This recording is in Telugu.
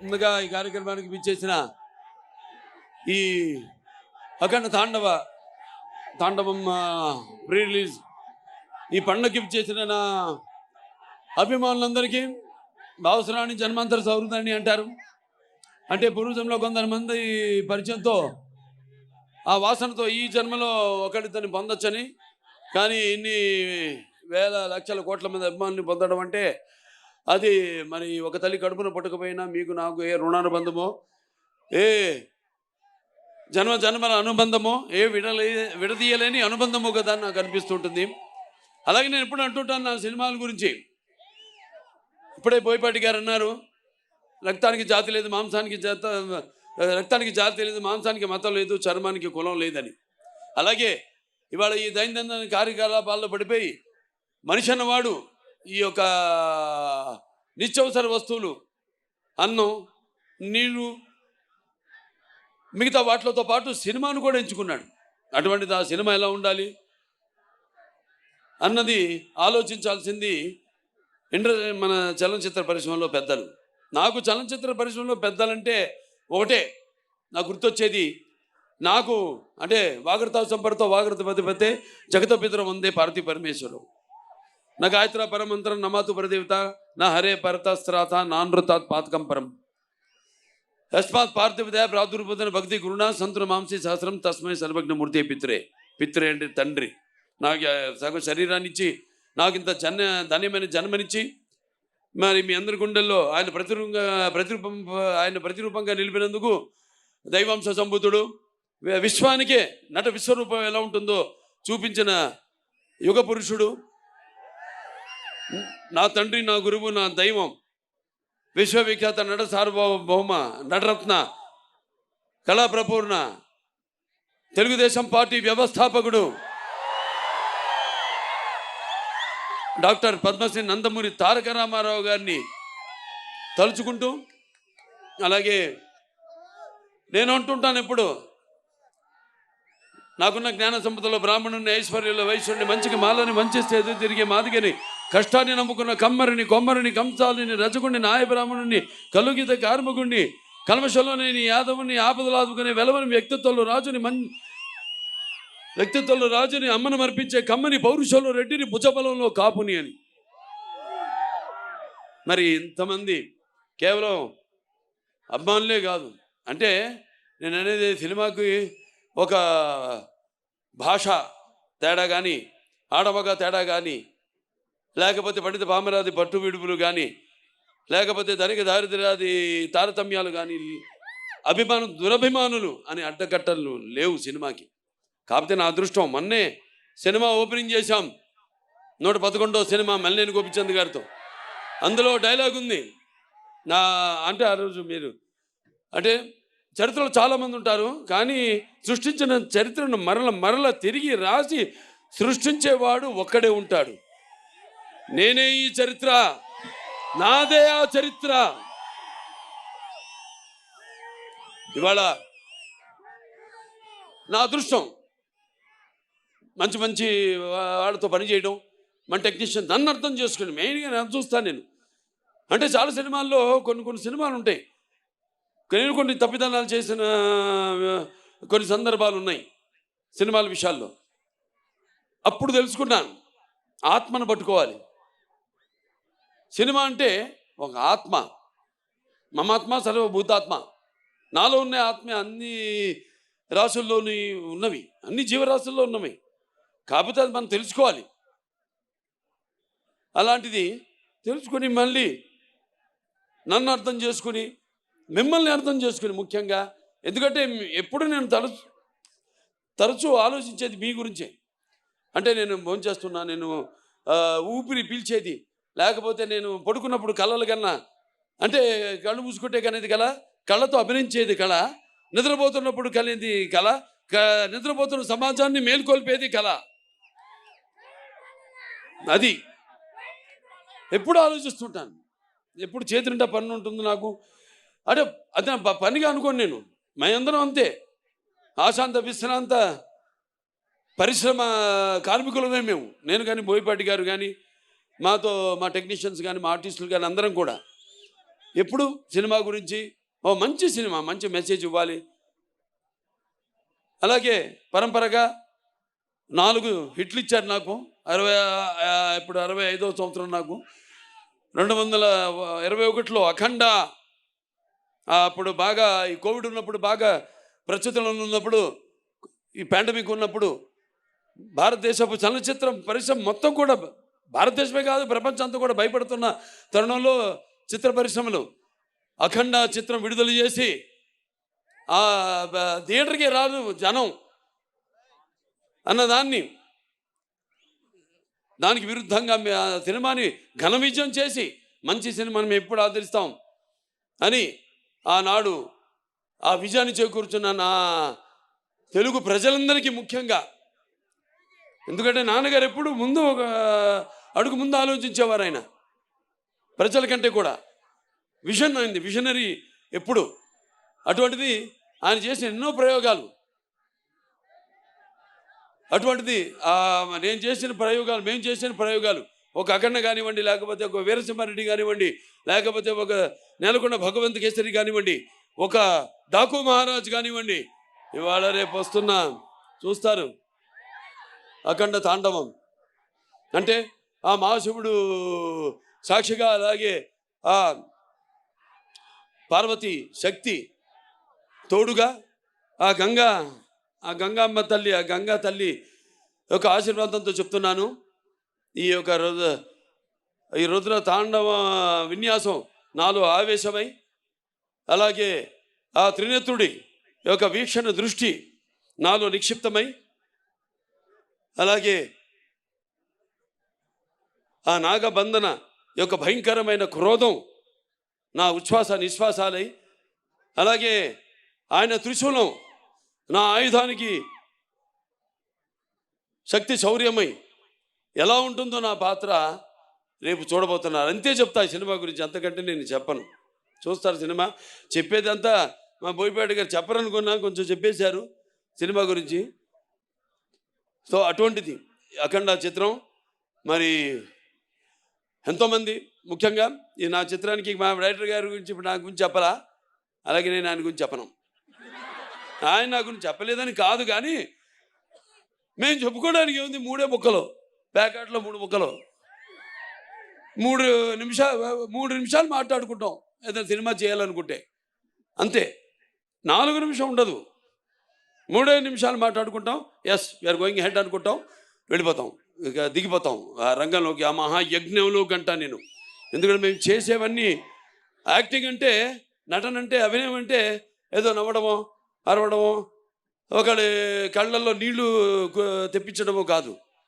ముందుగా ఈ కార్యక్రమానికి విచ్చేసిన ఈ అఖండ తాండవ తాండవం ప్రీ రిలీజ్ ఈ పండుగకి విచ్చేసిన నా అభిమానులందరికీ భావసరాన్ని జన్మాంతర సౌహృదాన్ని అంటారు. అంటే పూర్వజంలో కొంతమంది పరిచయంతో ఆ వాసనతో ఈ జన్మలో ఒకరితోని పొందొచ్చని కానీ ఇన్ని వేల లక్షల కోట్ల మంది అభిమానుల్ని పొందడం అంటే అది మరి ఒక తల్లి కడుపున పట్టుకపోయినా మీకు నాకు ఏ రుణానుబంధమో ఏ జన్మ జన్మల అనుబంధమో ఏ విడలే విడదీయలేని అనుబంధమో కదా అని నాకు అనిపిస్తుంటుంది. అలాగే నేను ఎప్పుడు అంటుంటాను నా సినిమాల గురించి. ఇప్పుడే బోయపాటి గారు అన్నారు రక్తానికి జాతి లేదు మాంసానికి జాత రక్తానికి జాతి లేదు మాంసానికి మతం లేదు చర్మానికి కులం లేదని. అలాగే ఇవాళ ఈ దైనందిన కార్యకలాపాల్లో పడిపోయి మనిషి అన్నవాడు ఈ యొక్క నిత్యవసర వస్తువులు అన్నం నీరు మిగతా వాటితో పాటు సినిమాను కూడా ఎంచుకున్నాడు. అటువంటిది ఆ సినిమా ఎలా ఉండాలి? అన్నది ఆలోచించాల్సింది ఇండ్ర మన చలనచిత్ర పరిశ్రమలో పెద్దలు. నాకు చలనచిత్ర పరిశ్రమలో పెద్దలంటే ఒకటే నాకు గుర్తొచ్చేది నాకు అంటే వాగ్రతావు సంపడతో వాగడత పతిపతే జగత పితరం వందే పార్వతీ పరమేశ్వరం నా గాయత్ర పరమంత్రం నమాతు పరదేవత నా హరే పరతస్త్రాత నానృతాత్ పాతకం పరం తస్మాత్ పార్థివదయ ప్రాదుర్భూతన భక్తి గురుణ సంతుల మాంసి సహస్రం తస్మై సర్వజ్ఞ మూర్తి పిత్రే పిత్రే అంటే తండ్రి. నాకు సగం శరీరాన్ని ఇచ్చి నాకు ఇంత జన్మ ధన్యమైన జన్మనిచ్చి మరి మీ అందరి గుండెల్లో ఆయన ప్రతిరూపంగా ప్రతిరూపం ఆయన ప్రతిరూపంగా నిలిపినందుకు దైవాంశ సంభూతుడు. విశ్వానికే నట విశ్వరూపం ఎలా ఉంటుందో చూపించిన యుగ పురుషుడు నా తండ్రి నా గురువు నా దైవం విశ్వవిఖ్యాత నట సార్వభౌమ నటరత్న కళాప్రపూర్ణ తెలుగుదేశం పార్టీ వ్యవస్థాపకుడు డాక్టర్ పద్మశ్రీ నందమూరి తారక రామారావు గారిని తలుచుకుంటూ అలాగే నేను అంటుంటాను ఎప్పుడు నాకున్న జ్ఞాన సంపదలో బ్రాహ్మణుని ఐశ్వర్యంలో వైశ్యుడిని మంచికి మాలని మంచి స్థితి తిరిగే మాదిగని కష్టాన్ని నమ్ముకున్న కమ్మరిని కొమ్మరిని కంసాలిని రజకుణ్ణి నాయబ్రాహ్మణుని కలుగిత కార్మకుణ్ణి కల్మషంలో యాదవుని ఆపదలు ఆదుకునే వెలవని వ్యక్తిత్వంలో రాజుని మన్ వ్యక్తిత్వంలో రాజుని అమ్మను మర్పించే కమ్మని పౌరుషంలో రెడ్డిని భుజబలంలో కాపుని అని. మరి ఇంతమంది కేవలం అభిమానులే కాదు. అంటే నేను అనేది సినిమాకి ఒక భాష తేడా కానీ ఆడమగ తేడా కానీ లేకపోతే పండిత భామరాది పట్టు విడుపులు కానీ లేకపోతే ధనిక దారిద్ర్యాది తారతమ్యాలు కానీ అభిమానం దురభిమానులు అనే అడ్డకట్టలు లేవు సినిమాకి. కాకపోతే నా అదృష్టం మొన్నే సినిమా ఓపెనింగ్ చేశాం. నూట పదకొండో సినిమా మల్లేని గోపిచంద్ గారితో. అందులో డైలాగ్ ఉంది. నా అంటే ఆ రోజు మీరు అంటే చరిత్రలో చాలామంది ఉంటారు కానీ సృష్టించిన చరిత్రను మరల మరల తిరిగి రాసి సృష్టించేవాడు ఒక్కడే ఉంటాడు. నేనే ఈ చరిత్ర. నాదే ఆ చరిత్ర. ఇవాళ నా అదృష్టం. మంచి మంచి వాళ్ళతో పనిచేయడం మన టెక్నీషియన్ నన్ను అర్థం చేసుకుని మెయిన్గా నేను చూస్తాను నేను. అంటే చాలా సినిమాల్లో కొన్ని కొన్ని సినిమాలు ఉంటాయి. నేను కొన్ని తప్పిదనాలు చేసిన కొన్ని సందర్భాలు ఉన్నాయి సినిమాల విషయాల్లో. అప్పుడు తెలుసుకున్నాను. ఆత్మను పట్టుకోవాలి. సినిమా అంటే ఒక ఆత్మ. మమాత్మ సర్వభూతాత్మ. నాలో ఉన్న ఆత్మ అన్ని రాసుల్లోని ఉన్నవి. అన్ని జీవరాశుల్లో ఉన్నవి. కాకపోతే అది మనం తెలుసుకోవాలి. అలాంటిది తెలుసుకుని మళ్ళీ నన్ను అర్థం చేసుకుని మిమ్మల్ని అర్థం చేసుకుని ముఖ్యంగా. ఎందుకంటే ఎప్పుడు నేను తరచు తరచూ ఆలోచించేది మీ గురించే. అంటే నేను భోంచేస్తున్నా నేను ఊపిరి పీల్చేది లేకపోతే నేను పడుకున్నప్పుడు కళలు కన్నా అంటే కళ్ళు మూసుకుంటే కనేది కళ కళ్ళతో అభినయించేది కళ నిద్రపోతున్నప్పుడు కలిగింది కళ క- నిద్రపోతున్న సమాజాన్ని మేల్కొల్పేది కళ. అది. ఎప్పుడు ఆలోచిస్తుంటాను. ఎప్పుడు చేతి నిండా ఉంటుంది నాకు. అంటే అదే పనిగా అనుకోను నేను. మేమందరం అంతే. ఆశాంత విశ్రాంత పరిశ్రమ కార్మికులమే మేము. నేను కానీ బోయపాటి గారు కానీ మాతో మా టెక్నీషియన్స్ కానీ మా ఆర్టిస్టులు కానీ అందరం కూడా ఎప్పుడు సినిమా గురించి ఓ మంచి సినిమా మంచి మెసేజ్ ఇవ్వాలి. అలాగే పరంపరగా నాలుగు హిట్లు ఇచ్చారు నాకు అరవై ఇప్పుడు అరవై ఐదవ సంవత్సరం నాకు. రెండు వందల ఇరవై ఒకటిలో అఖండ అప్పుడు బాగా ఈ కోవిడ్ ఉన్నప్పుడు బాగా ప్రస్తుతంలో ఉన్నప్పుడు ఈ పాండమిక్ ఉన్నప్పుడు భారతదేశపు చలనచిత్రం పరిశ్రమ మొత్తం కూడా భారతదేశమే కాదు ప్రపంచం అంతా కూడా భయపడుతున్న తరుణంలో చిత్ర పరిశ్రమలు అఖండ చిత్రం విడుదల చేసి ఆ థియేటర్కి రాదు జనం అన్నదాన్ని. దానికి విరుద్ధంగా సినిమాని ఘన విజయం చేసి మంచి సినిమాని మేము ఎప్పుడు ఆదరిస్తాం అని ఆనాడు ఆ విజయాన్ని చేకూర్చున్న నా తెలుగు ప్రజలందరికీ ముఖ్యంగా. ఎందుకంటే నాన్నగారు ఎప్పుడు ముందు ఒక అడుగు ముందు ఆలోచించేవారు ఆయన ప్రజల కంటే కూడా. విజన్ అయింది విజనరీ ఎప్పుడు. అటువంటిది ఆయన చేసిన ఎన్నో ప్రయోగాలు. అటువంటిది నేను చేసిన ప్రయోగాలు మేము చేసిన ప్రయోగాలు. ఒక అఖండ కానివ్వండి లేకపోతే ఒక వీరసింహారెడ్డి కానివ్వండి లేకపోతే ఒక నెలకొండ భగవంత్ కేసరి కానివ్వండి ఒక డాకు మహారాజ్ కానివ్వండి ఇవాళ రేపు వస్తున్న చూస్తారు అఖండ తాండవం. అంటే ఆ మహాశివుడు సాక్షిగా అలాగే ఆ పార్వతి శక్తి తోడుగా ఆ గంగా ఆ గంగామ్మ తల్లి ఆ గంగా తల్లి యొక్క ఆశీర్వాదంతో చెప్తున్నాను. ఈ యొక్క రుద్ర ఈ రుద్ర తాండవ విన్యాసం నాలో ఆవేశమై అలాగే ఆ త్రినేత్రుడి యొక్క వీక్షణ దృష్టి నాలో నిక్షిప్తమై అలాగే ఆ నాగబంధన యొక్క భయంకరమైన క్రోధం నా ఉచ్ఛ్వాస నిశ్వాసాలై అలాగే ఆయన త్రిశూలం నా ఆయుధానికి శక్తి శౌర్యమై ఎలా ఉంటుందో నా పాత్ర రేపు చూడబోతున్నారు. అంతే చెప్తా సినిమా గురించి అంతకంటే నేను చెప్పను. చూస్తారు సినిమా. చెప్పేదంతా మా బోయిపేట గారు చెప్పరనుకున్నా కొంచెం చెప్పేశారు సినిమా గురించి. సో అటువంటిది అఖండ చిత్రం. మరి ఎంతోమంది ముఖ్యంగా ఈ నా చిత్రానికి మా డైరెక్టర్ గారి గురించి ఇప్పుడు నా గురించి చెప్పరా అలాగే నేను ఆయన గురించి చెప్పను. ఆయన నా గురించి చెప్పలేదని కాదు కానీ మేము చెప్పుకోవడానికి ఏముంది? మూడే ముక్కలు. ప్యాకెట్లో మూడు ముక్కలు. మూడు నిమిషాలు మూడు నిమిషాలు మాట్లాడుకుంటాం. ఏదైనా సినిమా చేయాలనుకుంటే. అంతే. నాలుగు నిమిషం ఉండదు. మూడే నిమిషాలు మాట్లాడుకుంటాం. ఎస్ వీఆర్ గోయింగ్ హెడ్ అనుకుంటాం. వెళ్ళిపోతాం. ఇక దిగిపోతాం. ఆ రంగంలోకి ఆ మహాయజ్ఞంలోకి గంట నేను. ఎందుకంటే మేము చేసేవన్నీ యాక్టింగ్ అంటే నటన అంటే అభినయం అంటే ఏదో నవ్వడమో అరవడమో ఒకడి కళ్ళల్లో నీళ్ళు తెప్పించడమో కాదు.